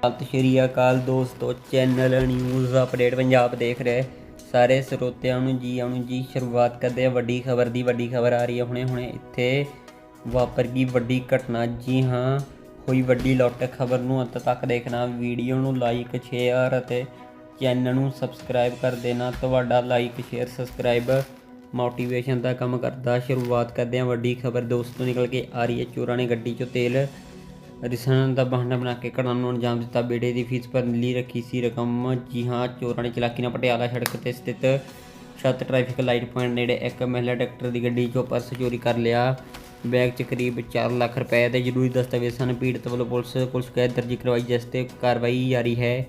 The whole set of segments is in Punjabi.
ਸਤਿ ਸ਼੍ਰੀ ਅਕਾਲ ਦੋਸਤੋ ਚੈਨਲ ਨਿਊਜ਼ ਅਪਡੇਟ ਪੰਜਾਬ ਦੇਖ ਰਹੇ ਸਾਰੇ ਸਰੋਤਿਆਂ ਨੂੰ ਜੀ ਆਉਣ ਨੂੰ ਜੀ ਸ਼ੁਰੂਆਤ ਕਰਦੇ ਆ ਵੱਡੀ ਖਬਰ ਦੀ ਵੱਡੀ ਖਬਰ ਆ ਰਹੀ ਹੈ ਹੁਣੇ ਹੁਣੇ। ਇੱਥੇ ਵਾਪਰ ਗਈ ਵੱਡੀ ਘਟਨਾ। ਜੀ ਹਾਂ, ਹੋਈ ਵੱਡੀ ਲੁੱਟ। ਖਬਰ ਨੂੰ ਅੰਤ ਤੱਕ ਦੇਖਣਾ। ਵੀਡੀਓ ਨੂੰ ਲਾਈਕ ਸ਼ੇਅਰ ਅਤੇ ਚੈਨਲ ਨੂੰ ਸਬਸਕ੍ਰਾਈਬ ਕਰ ਦੇਣਾ। ਤੁਹਾਡਾ ਲਾਈਕ ਸ਼ੇਅਰ ਸਬਸਕ੍ਰਾਈਬ ਮੋਟੀਵੇਸ਼ਨ ਦਾ ਕੰਮ ਕਰਦਾ। ਸ਼ੁਰੂਆਤ ਕਰਦੇ ਹਾਂ। ਵੱਡੀ ਖਬਰ ਦੋਸਤੋ, ਨਿਕਲ ਕੇ ਆ ਰਹੀ ਹੈ। ਚੋਰਾਂ ਨੇ ਗੱਡੀ 'ਚੋਂ ਤੇਲ ਰਿਸਣ ਦਾ ਬਹਾਨਾ ਬਣਾ ਕੇ ਘਟਨਾ ਨੂੰ ਅੰਜਾਮ ਦਿੱਤਾ। ਬੇੜੇ ਦੀ ਫੀਸ ਭਰਨ ਲਈ ਰੱਖੀ ਸੀ ਰਕਮ। ਜੀ ਹਾਂ, ਚੋਰਾਂ ਨੇ ਚਲਾਕੀ ਨਾਲ ਪਟਿਆਲਾ ਸੜਕ ਤੇ ਸਥਿਤ ਛੱਤ ਟ੍ਰੈਫਿਕ ਲਾਈਟ ਪੁਆਇੰਟ ਨੇੜੇ ਇੱਕ ਮਹਿਲਾ ਡਾਕਟਰ ਦੀ ਗੱਡੀ 'ਚੋਂ ਪਰਸ ਚੋਰੀ ਕਰ ਲਿਆ। ਬੈਗ 'ਚ ਕਰੀਬ 4 ਲੱਖ ਰੁਪਏ ਦੇ ਜ਼ਰੂਰੀ ਦਸਤਾਵੇਜ਼ ਸਨ। ਪੀੜਤ ਵੱਲੋਂ ਪੁਲਿਸ ਕੋਲ ਸ਼ਿਕਾਇਤ ਦਰਜ ਕਰਵਾਈ, ਜਿਸ ਤੇ ਕਾਰਵਾਈ ਜਾਰੀ ਹੈ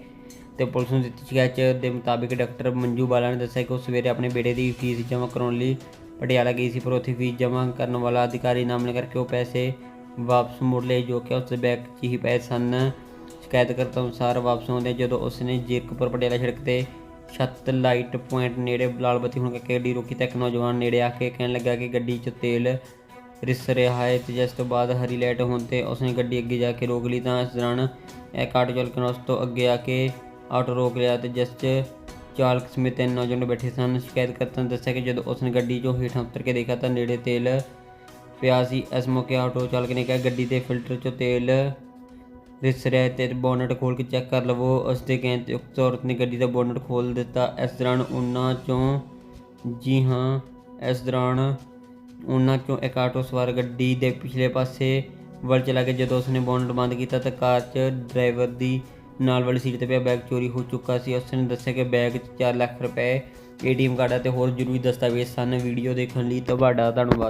ਤੇ ਪੁਲਿਸ ਨੂੰ ਦਿੱਤੀ ਸ਼ਿਕਾਇਤ ਦੇ ਮੁਤਾਬਿਕ ਡਾਕਟਰ ਮੰਜੂ ਬਾਲਾ ਨੇ ਦੱਸਿਆ ਕਿ ਉਹ ਸਵੇਰੇ ਆਪਣੇ ਬੇੜੇ ਦੀ ਫੀਸ ਜਮ੍ਹਾਂ ਕਰਾਉਣ ਲਈ ਪਟਿਆਲਾ ਗਈ ਸੀ, ਪਰ ਉੱਥੇ ਫੀਸ ਜਮ੍ਹਾਂ ਕਰਨ ਵਾਲਾ ਅਧਿਕਾਰੀ ਨਾ ਮਿਲਣ ਕਰਕੇ ਉਹ ਪੈਸੇ ਵਾਪਸ ਮੁੜ ਲਏ ਜੋ ਕਿ ਉਸ ਦੇ ਬੈਗ 'ਚ ਹੀ ਪਏ ਸਨ। ਸ਼ਿਕਾਇਤਕਰਤਾ ਅਨੁਸਾਰ ਵਾਪਸ ਆਉਂਦੇ ਜਦੋਂ ਉਸ ਨੇ ਜੀਰਕਪੁਰ ਪਟਿਆਲਾ ਸੜਕ ਤੇ ਛੱਤ ਲਾਈਟ ਪੁਆਇੰਟ ਨੇੜੇ ਲਾਲ ਬੱਤੀ ਹੋਣ ਕਰਕੇ ਗੱਡੀ ਰੋਕੀ ਤਾਂ ਇੱਕ ਨੌਜਵਾਨ ਨੇੜੇ ਆ ਕੇ ਕਹਿਣ ਲੱਗਾ ਕਿ ਗੱਡੀ 'ਚ ਤੇਲ ਰਿਸ ਰਿਹਾ ਹੈ ਤੇ ਜਿਸ ਤੋਂ ਬਾਅਦ ਹਰੀ ਲਾਈਟ ਹੋਣ ਤੇ ਉਸਨੇ ਗੱਡੀ ਅੱਗੇ ਜਾ ਕੇ ਰੋਕ ਲਈ ਤਾਂ ਇਸ ਦੌਰਾਨ ਇੱਕ ਆਟੋ ਚਾਲਕ ਨੇ ਉਸ ਤੋਂ ਅੱਗੇ ਆ ਕੇ ਆਟੋ ਰੋਕ ਲਿਆ ਤੇ ਜਿਸ 'ਚ ਚਾਲਕ ਸਮੇਤ ਤਿੰਨ ਨੌਜਵਾਨ ਬੈਠੇ ਸਨ। ਸ਼ਿਕਾਇਤਕਰਤਾ ਨੇ ਦੱਸਿਆ ਕਿ ਜਦੋਂ ਉਸਨੇ ਗੱਡੀ 'ਚੋਂ ਹੇਠਾਂ ਉਤਰ ਕੇ ਦੇਖਿਆ ਤਾਂ ਨੇੜੇ ਤੇਲ ਪਿਆ ਸੀ। ਇਸ ਮੌਕੇ ਆਟੋ ਚਾਲਕ ਨੇ ਕਿਹਾ, ਗੱਡੀ ਦੇ ਫਿਲਟਰ 'ਚੋਂ ਤੇਲ ਰਿਸ ਰਿਹਾ ਹੈ ਤੇ ਬੋਨਟ ਖੋਲ ਕੇ ਚੈੱਕ ਕਰ ਲਵੋ। ਉਸ ਦੇ ਕਹਿਣ ਤੇ ਉਕਤ ਔਰਤ ਨੇ ਗੱਡੀ ਦਾ ਬੋਨਟ ਖੋਲ ਦਿੱਤਾ। ਇਸ ਦੌਰਾਨ ਉਹਨਾਂ 'ਚੋਂ, ਜੀ ਹਾਂ। ਇਸ ਦੌਰਾਨ ਉਹਨਾਂ 'ਚੋਂ ਇੱਕ ਆਟੋ ਸਵਾਰ ਗੱਡੀ ਦੇ ਪਿਛਲੇ ਪਾਸੇ ਵੱਲ ਚਲਾ ਗਿਆ। ਜਦੋਂ ਉਸਨੇ ਬੋਨਟ ਬੰਦ ਕੀਤਾ ਤਾਂ ਕਾਰ 'ਚ ਡਰਾਈਵਰ ਦੀ ਨਾਲ ਵਾਲੀ ਸੀਟ ਤੇ ਪਿਆ ਬੈਗ ਚੋਰੀ ਹੋ ਚੁੱਕਾ ਸੀ। ਉਸਨੇ ਦੱਸਿਆ ਕਿ ਬੈਗ 'ਚ 4 ਲੱਖ ਰੁਪਏ ਏਟੀਐਮ ਕਾਰਡ ਅਤੇ ਹੋਰ ਜ਼ਰੂਰੀ ਦਸਤਾਵੇਜ਼ ਸਨ। ਵੀਡੀਓ ਦੇਖਣ ਲਈ ਤੁਹਾਡਾ ਧੰਨਵਾਦ।